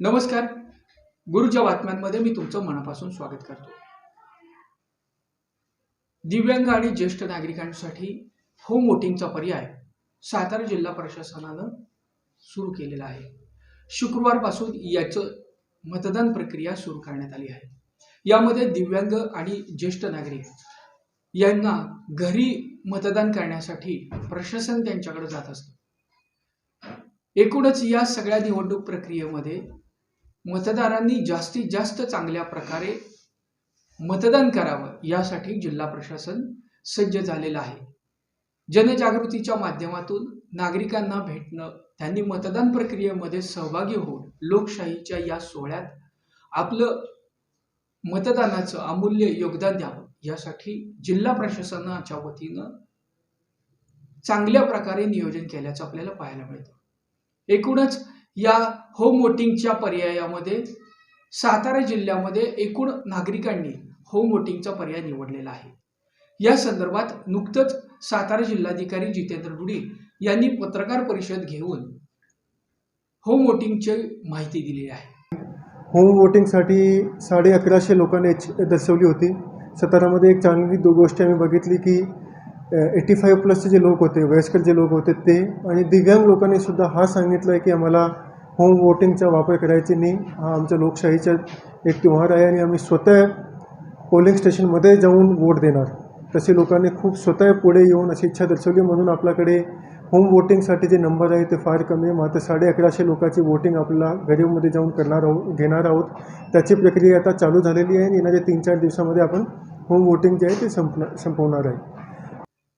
नमस्कार. गुरुच्या बातम्यांमध्ये मी तुमचं मनापासून स्वागत करतो. दिव्यांग आणि ज्येष्ठ नागरिकांसाठी होम वोटिंगचा पर्याय सातारा जिल्हा प्रशासनानं सुरू केलेला आहे. शुक्रवारपासून याचं मतदान प्रक्रिया सुरू करण्यात आली आहे. यामध्ये दिव्यांग आणि ज्येष्ठ नागरिक यांना घरी मतदान करण्यासाठी प्रशासन त्यांच्याकडे जात असतं. एकूणच या सगळ्या निवडणूक प्रक्रियेमध्ये मतदारांनी जास्तीत जास्त चांगल्या प्रकारे मतदान करावं यासाठी जिल्हा प्रशासन सज्ज झालेलं आहे. जनजागृतीच्या माध्यमातून नागरिकांना भेटणं त्यांनी मतदान प्रक्रियेमध्ये सहभागी होऊन लोकशाहीच्या या सोहळ्यात आपलं मतदानाचं अमूल्य योगदान द्यावं यासाठी जिल्हा प्रशासनाच्या वतीनं चांगल्या प्रकारे नियोजन केल्याचं आपल्याला पाहायला मिळतं. एकूणच या होम वोटिंगच्या पर्यायामध्ये सातारा जिल्ह्यामध्ये एकूण नागरिकांनी होम वोटिंगचा पर्याय निवडलेला आहे. या संदर्भात नुकतंच सातारा जिल्हाधिकारी जितेंद्र रुडी यांनी पत्रकार परिषद घेऊन होम वोटिंगची माहिती दिली आहे. होम वोटिंगसाठी साडे अकराशे लोकांनी दर्शवली होती. सातारामध्ये एक चांगली दो गोष्ट आम्ही बघितली की एटी फाईव्ह प्लसचे जे लोक होते वयस्कर जे लोक होते ते आणि दिव्यांग लोकांनी सुद्धा हा सांगितलं आहे की आम्हाला होम वोटिंगचा वापर करायची नाही. हा आमच्या लोकशाहीचा एक त्योहार आहे आणि आम्ही स्वतः पोलिंग स्टेशनमध्ये जाऊन वोट देणार. तसे लोकांनी खूप स्वतः पुढे येऊन अशी इच्छा दर्शवली. म्हणून आपल्याकडे होम वोटिंगसाठी जे नंबर आहे ते फार कमी आहे. मात्र साडे अकराशे लोकांची वोटिंग आपल्याला घरीमध्ये जाऊन करणार आहोत घेणार आहोत. त्याची प्रक्रिया आता चालू झालेली आहे आणि येणाऱ्या तीन चार दिवसामध्ये आपण होम वोटिंग जे आहे ते संपणार संपवणार आहे.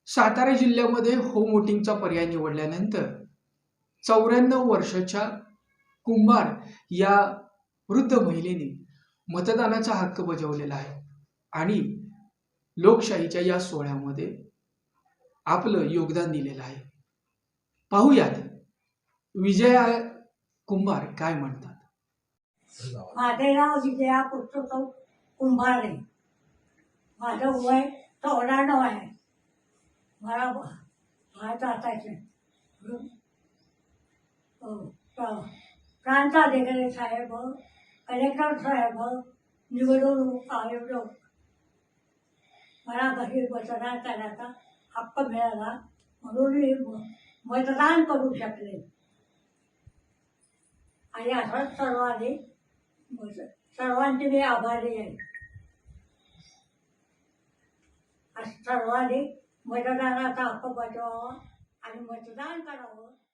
सातारा जिल्ह्यामध्ये होम वोटिंगचा पर्याय निवडल्यानंतर चौऱ्याण्णव वर्षाच्या कुंभार या वृद्ध महिलेने मतदानाचा हक्क बजावलेला आहे. आणि लोकशाहीच्या या सोहळ्यामध्ये आपलं योगदान दिलेलं आहे. पाहूयात विजया कुंभार काय म्हणतात? माझे नाव विजया पुरुषोत्तम कुंभारे माझं वय चौऱ्याण्णव आहे. मला भात असायचे प्रांताधिकारी साहेब कलेक्टर साहेब निवडणूक आयोजक मला घरी मतदान करण्याचा हक्क मिळाला म्हणून मी म- मतदान करू शकले. आणि असंच सर्वांनी म्हणजे सर्वांचे मी आभारी आहे. असं सर्वांनी मतदानाचा हक्क बजावावा आणि मतदान करावं.